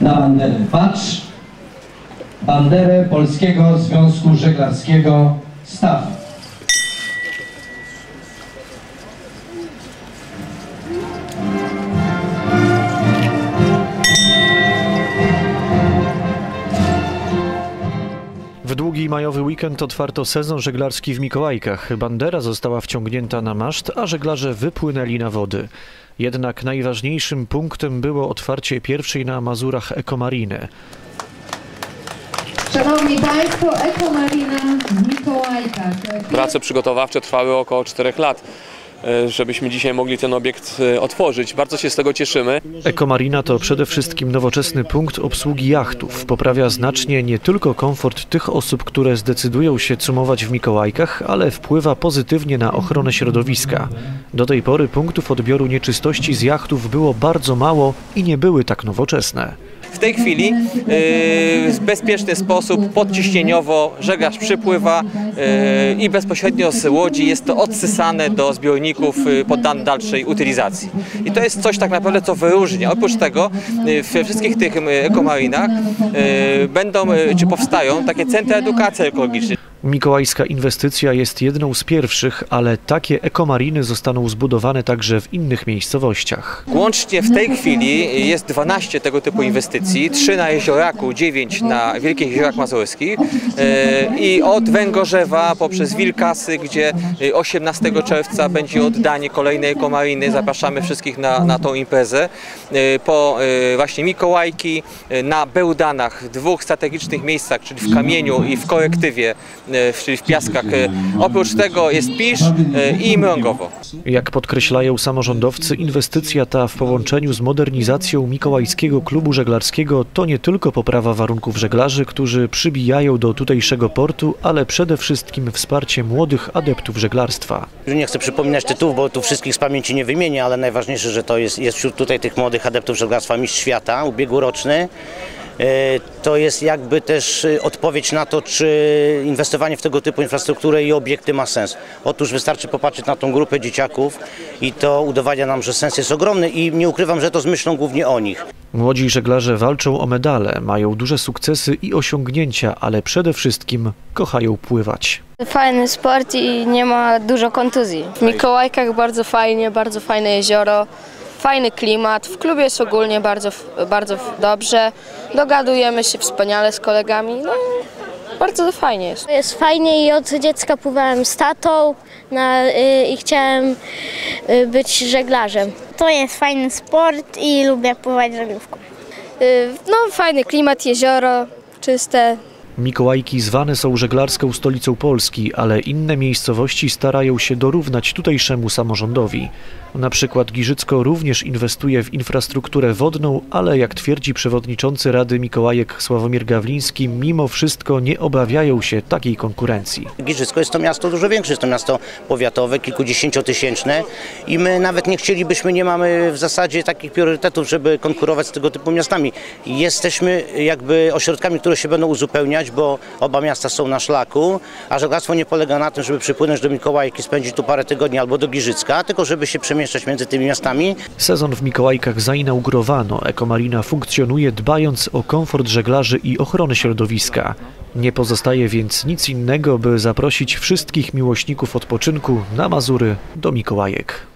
na banderę Patrz, banderę Polskiego Związku Żeglarskiego Staw. Długi majowy weekend otwarto sezon żeglarski w Mikołajkach. Bandera została wciągnięta na maszt, a żeglarze wypłynęli na wody. Jednak najważniejszym punktem było otwarcie pierwszej na Mazurach ekomariny. Szanowni Państwo, Ekomarina w Mikołajkach. Prace przygotowawcze trwały około 4 lat, żebyśmy dzisiaj mogli ten obiekt e, otworzyć. Bardzo się z tego cieszymy. Ekomarina to przede wszystkim nowoczesny punkt obsługi jachtów. Poprawia znacznie nie tylko komfort tych osób, które zdecydują się cumować w Mikołajkach, ale wpływa pozytywnie na ochronę środowiska. Do tej pory punktów odbioru nieczystości z jachtów było bardzo mało i nie były tak nowoczesne. W tej chwili yy, w bezpieczny sposób, podciśnieniowo żeglarz przypływa yy, i bezpośrednio z łodzi jest to odsysane do zbiorników yy, poddane dalszej utylizacji. I to jest coś tak naprawdę, co wyróżnia. Oprócz tego we wszystkich tych ekomarinach będą, czy powstają takie centra edukacji ekologicznej. Mikołajska inwestycja jest jedną z pierwszych, ale takie ekomariny zostaną zbudowane także w innych miejscowościach. Łącznie w tej chwili jest 12 tego typu inwestycji, 3 na Jezioraku, 9 na Wielkich Jeziorach Mazurskich e, i od Węgorzewa poprzez Wilkasy, gdzie e, 18 czerwca będzie oddanie kolejnej ekomariny. Zapraszamy wszystkich na, na tą imprezę. E, Po e, właśnie Mikołajki, na Bełdanach, dwóch strategicznych miejscach, czyli w Kamieniu i w Korektywie, czyli w Piaskach. E, Oprócz tego jest Pisz e, i Mrągowo. Jak podkreślają samorządowcy, inwestycja ta w połączeniu z modernizacją Mikołajskiego Klubu Żeglarskiego to nie tylko poprawa warunków żeglarzy, którzy przybijają do tutejszego portu, ale przede wszystkim wsparcie młodych adeptów żeglarstwa. Nie chcę przypominać tytułów, bo tu wszystkich z pamięci nie wymienię, ale najważniejsze, że to jest, jest wśród tutaj tych młodych adeptów żeglarstwa mistrz świata, ubiegłoroczny. E, To jest jakby też e, odpowiedź na to, czy inwestowanie w tego typu infrastrukturę i obiekty ma sens. Otóż wystarczy popatrzeć na tą grupę dzieciaków i to udowadnia nam, że sens jest ogromny i nie ukrywam, że to z myślą głównie o nich. Młodzi żeglarze walczą o medale, mają duże sukcesy i osiągnięcia, ale przede wszystkim kochają pływać. Fajny sport i nie ma dużo kontuzji. W Mikołajkach bardzo fajnie, bardzo fajne jezioro, fajny klimat. W klubie jest ogólnie bardzo, bardzo dobrze. Dogadujemy się wspaniale z kolegami. No, bardzo fajnie jest. Jest fajnie i od dziecka pływałem z tatą na, y, i chciałem y, być żeglarzem. To jest fajny sport i lubię pływać żaglówką. No, fajny klimat, jezioro czyste, Mikołajki zwane są żeglarską stolicą Polski, ale inne miejscowości starają się dorównać tutejszemu samorządowi. Na przykład Giżycko również inwestuje w infrastrukturę wodną, ale jak twierdzi przewodniczący Rady Mikołajek Sławomir Gawliński, mimo wszystko nie obawiają się takiej konkurencji. Giżycko jest to miasto dużo większe, jest to miasto powiatowe, kilkudziesięciotysięczne i my nawet nie chcielibyśmy, nie mamy w zasadzie takich priorytetów, żeby konkurować z tego typu miastami. Jesteśmy jakby ośrodkami, które się będą uzupełniać, bo oba miasta są na szlaku, a żeglarstwo nie polega na tym, żeby przypłynąć do Mikołajki, spędzić tu parę tygodni albo do Giżycka, tylko żeby się przemieszczać między tymi miastami. Sezon w Mikołajkach zainaugurowano. Ekomarina funkcjonuje dbając o komfort żeglarzy i ochronę środowiska. Nie pozostaje więc nic innego, by zaprosić wszystkich miłośników odpoczynku na Mazury do Mikołajek.